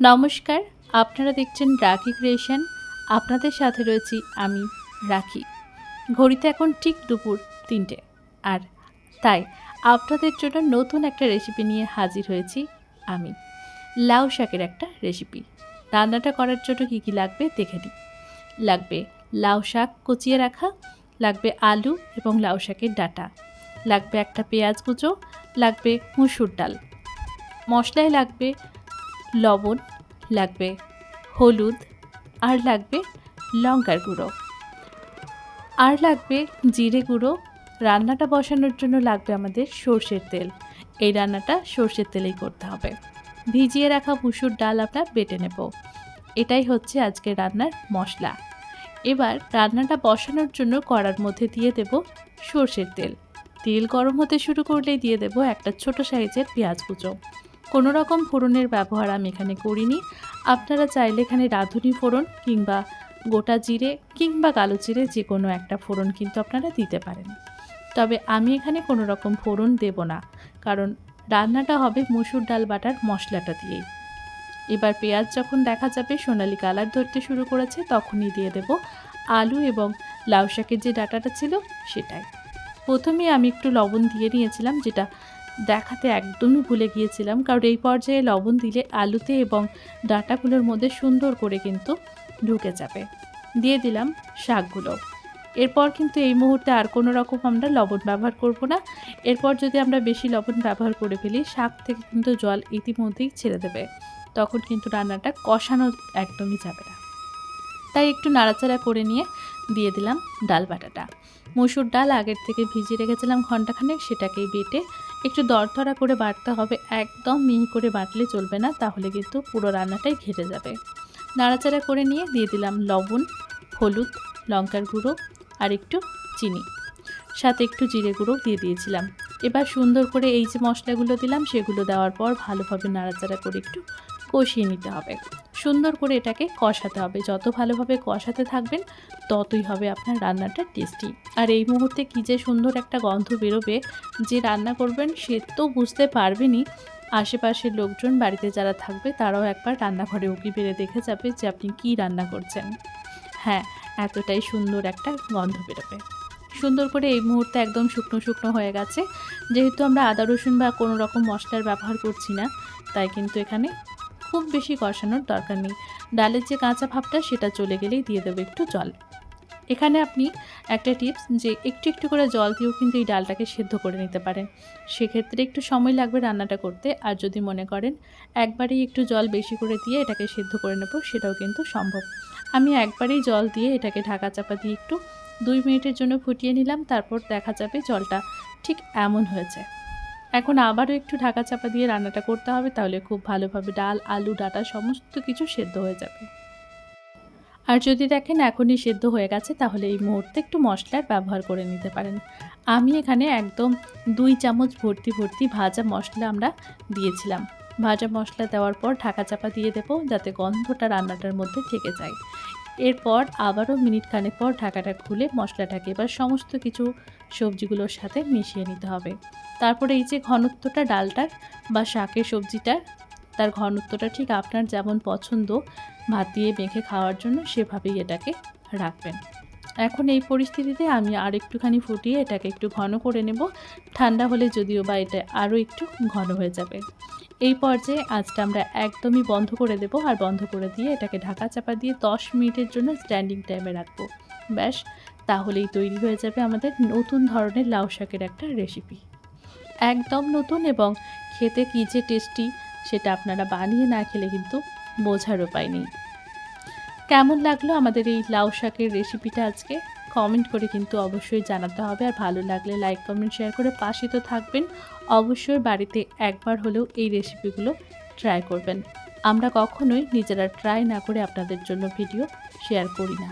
নমস্কার, আপনারা দেখছেন রাখি ক্রিয়েশন। আপনাদের সাথে রয়েছি আমি, রাখি। ঘড়িতে এখন ঠিক দুপুর তিনটে। আর তাই আপনাদের জন্য নতুন একটা রেসিপি নিয়ে হাজির হয়েছি আমি। লাউ শাকের একটা রেসিপি রান্নাটা করার জন্য কী কী লাগবে দেখে নিই। লাগবে লাউ শাক কুচিয়ে রাখা, লাগবে আলু এবং লাউ শাকের ডাটা। লাগবে একটা পেঁয়াজ কুচো, লাগবে মুসুর ডাল। মশলায় লাগবে লবণ লাগবে হলুদ আর লাগবে লঙ্কার গুঁড়ো। আর লাগবে জিরে গুঁড়ো। রান্নাটা বসানোর জন্য লাগবে আমাদের সর্ষের তেল। এই রান্নাটা সর্ষের তেলেই করতে হবে। ভিজিয়ে রাখা মুসুর ডাল আমরা বেটে নেব। এটাই হচ্ছে আজকে রান্নার মশলা। এবার রান্নাটা বসানোর জন্য কড়ার মধ্যে দিয়ে দেব সর্ষের তেল। তেল গরম হতে শুরু করলেই দিয়ে দেব একটা ছোট সাইজের পেঁয়াজ কুচো। কোনো রকম ফোড়নের ব্যবহার আমি এখানে করিনি। আপনারা চাইলে এখানে রাঁধুনি ফোড়ন কিংবা গোটা জিরে কিংবা কালো জিরে যে কোনো একটা ফোড়ন কিন্তু আপনারা দিতে পারেন। তবে আমি এখানে কোনো রকম ফোড়ন দেব না, কারণ রান্নাটা হবে মুসুর ডাল বাটার মশলাটা দিয়েই। এবার পেঁয়াজ যখন দেখা যাবে সোনালি কালার ধরতে শুরু করেছে, তখনই দিয়ে দেব আলু এবং লাউ শাকের যে ডাটাটা ছিল সেটাই। প্রথমে আমি একটু লবণ দিয়ে নিয়েছিলাম, যেটা দেখাতে একদমই ভুলে গিয়েছিলাম, কারণ এই পর্যায়ে লবণ দিলে আলুতে এবং ডাঁটাগুলোর মধ্যে সুন্দর করে কিন্তু ঢুকে যাবে। দিয়ে দিলাম শাকগুলো। এরপর কিন্তু এই মুহূর্তে আর কোনো রকম আমরা লবণ ব্যবহার করব না। এরপর যদি আমরা বেশি লবণ ব্যবহার করে ফেলি, শাক থেকে কিন্তু জল ইতিমধ্যেই ছেড়ে দেবে। তখন কিন্তু রান্নাটা কষানো একদমই যাবে না। তাই একটু নাড়াচাড়া করে নিয়ে দিয়ে দিলাম ডাল বাটাটা। মসুর ডাল আগের থেকে ভিজিয়ে রেখেছিলাম ঘন্টাখানেক সেটাকেই বেটে একটু দরদরা করে বাটতে হবে, একদম মিহি করে বাটলে চলবে না, তাহলে কিন্তু পুরো রান্নাটাই ঘেটে যাবে। নাড়াচাড়া করে নিয়ে দিয়ে দিলাম লবণ, হলুদ, লঙ্কার গুঁড়ো আর একটু চিনি। সাথে একটু জিরে গুঁড়ো দিয়ে দিয়েছিলাম। এবার সুন্দর করে এই যে মশলাগুলো দিলাম, সেগুলো দেওয়ার পর ভালোভাবে নাড়াচাড়া করে একটু কষিয়ে নিতে হবে। সুন্দর করে এটাকে কষাতে হবে। যত ভালোভাবে কষাতে থাকবেন, ততই হবে আপনার রান্নাটা টেস্টি। আর এই মুহূর্তে কী যে সুন্দর একটা গন্ধ বেরোবে, যে রান্না করবেন সে তো বুঝতে পারবেনই। আশেপাশের লোকজন বাড়িতে যারা থাকবে, তারাও একবার রান্নাঘরে উকি বেড়ে দেখে যাবে যে আপনি কী রান্না করছেন। হ্যাঁ এতটাই সুন্দর একটা গন্ধ বেরোবে। সুন্দর করে এই মুহূর্তে একদম শুকনো শুকনো হয়ে গেছে। যেহেতু আমরা আদা রসুন বা কোনো রকম মশলার ব্যবহার করছি না, তাই কিন্তু এখানে খুব বেশি কষানোর দরকার নেই। ডালের যে কাঁচা ভাবটা, সেটা চলে গেলেই দিয়ে দেবো একটু জল। এখানে আপনি একটা টিপস যে, একটু একটু করে জল দিয়েও কিন্তু এই ডালটাকে সেদ্ধ করে নিতে পারেন। সেক্ষেত্রে একটু সময় লাগবে রান্নাটা করতে। আর যদি মনে করেন একবারেই একটু জল বেশি করে দিয়ে এটাকে সেদ্ধ করে নেব, সেটাও কিন্তু সম্ভব। আমি একবারেই জল দিয়ে এটাকে ঢাকা চাপা দিয়ে একটু দুই মিনিটের জন্য ফুটিয়ে নিলাম, তারপর দেখা যাবে জলটা ঠিক এমন হয়েছে। এখন আবারও একটু ঢাকা চাপা দিয়ে রান্নাটা করতে হবে, তাহলে খুব ভালোভাবে ডাল, আলু, ডাটা সমস্ত কিছু সেদ্ধ হয়ে যাবে। আর যদি দেখেন এখনই সেদ্ধ হয়ে গেছে, তাহলে এই মুহূর্তে একটু মশলার ব্যবহার করে নিতে পারেন। আমি এখানে একদম দুই চামচ ভর্তি ভর্তি ভাজা মশলা আমরা দিয়েছিলাম। ভাজা মশলা দেওয়ার পর ঢাকা চাপা দিয়ে দেবো, যাতে গন্ধটা রান্নাটার মধ্যে থেকে যায়। এরপর আবারও মিনিট খানেক পর ঢাকাটা খুলে মশলাটাকে এবার সমস্ত কিছু সবজিগুলোর সাথে মিশিয়ে নিতে হবে। তারপরে এই যে ঘনত্বটা ডালটার বা শাকের সবজিটার তার ঘনত্বটা ঠিক আপনার যেমন পছন্দ, ভাত দিয়ে মেখে খাওয়ার জন্য সেভাবেই এটাকে রাখবেন। এখন এই পরিস্থিতিতে আমি আর একটুখানি ফুটিয়ে এটাকে একটু ঘন করে নেব। ঠান্ডা হলে যদিও বা এটা আরও একটু ঘন হয়ে যাবে। এই পর্যায়ে আজটা আমরা একদমই বন্ধ করে দেব আর বন্ধ করে দিয়ে এটাকে ঢাকা চাপা দিয়ে দশ মিনিটের জন্য স্ট্যান্ডিং টাইমে রাখব। ব্যাস, তাহলেই তৈরি হয়ে যাবে আমাদের নতুন ধরনের লাউ শাকের একটা রেসিপি একদম নতুন এবং খেতে কী যে টেস্টি সেটা আপনারা বানিয়ে না খেলে কিন্তু বোঝার উপায় নেই। কেমন লাগল আমাদের এই লাউ শাকের রেসিপিটা আজকে? কমেন্ট করে কিন্তু অবশ্যই জানাতে হবে। আর ভালো লাগলে লাইক কমেন্ট শেয়ার করে পাশে তো থাকবেন। অবশ্যই বাড়িতে একবার হলেও এই রেসিপিগুলো ট্রাই করবেন। আমরা কখনোই নিজেরা ট্রাই না করে আপনাদের জন্য ভিডিও শেয়ার করি না।